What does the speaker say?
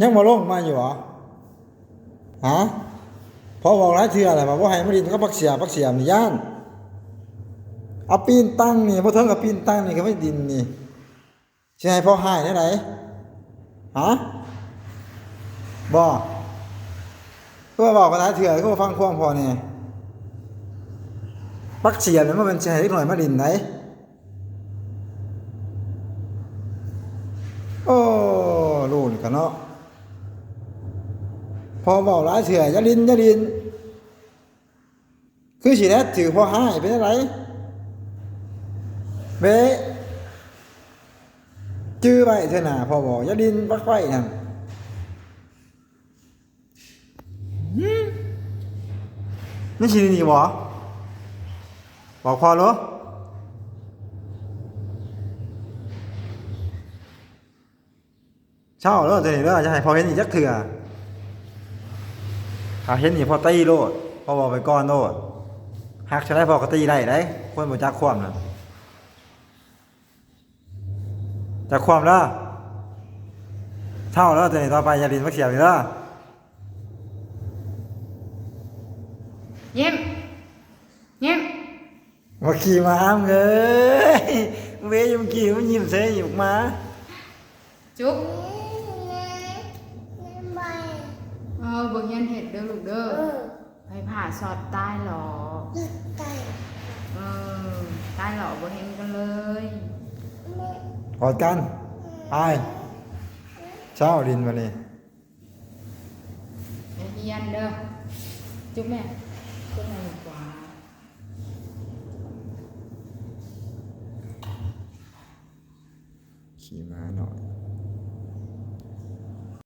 ยังมาลงมาอยู่หรอฮะพอบอกหลายเทื่ออะไรมาว่าให้มาดินก็ปักเสียปักเสียมนี่ย่านเอาปีนตั้งนี่พอเทิงกับปีนตั้งนี่ก็ไม่ดินนี่สิให้พ่อหายได้ไหนฮะบอกก็มาบอกกันหลายเทื่อก็ฟังความพอเนี่ยปักเสียมนี่มันเป็นให้เล็กหน่อยมาดินไหนโอ้ลูนกันเนาะ พอบอกร้ายเถื่ออยาลินอยาลิน คือสิแลถือพอหายเป็นอะไรเบะจื้อไปเถอะนะพอบอกอยาลินปักไฟนั่นนี่ชินี่บ่บอกพอเหรอเช่าแล้วจะนี่แล้วจะให้พอเห็นอีกจักเถื่อ ถ้าเห็นนี่พอตีโลดพอบอกไปก่อนโลดหักจะได้พอกตีได้ได้คนบ่จักความนะจักความแล้วเท่าแล้วแต่นี่ต่อไปอย่าดินมาเขียวอีกแล้วยิ้มยิ้มมาขี่ม้ามเอ้ยเวยยมขี่มันยิ้มเสยอยู่มาจุ๊บเออ บ่เฮียนเห็ดเด้อลูกเด้อไปผ่าสอดใต้หรอเออใต้หรอบ่เห็นกันเลยกอดกันไปเช้าดินมานี่บ่เฮียนเด้อจุ๊บแม่จุ๊บแม่ดีกว่าขี่ม้าหน่อย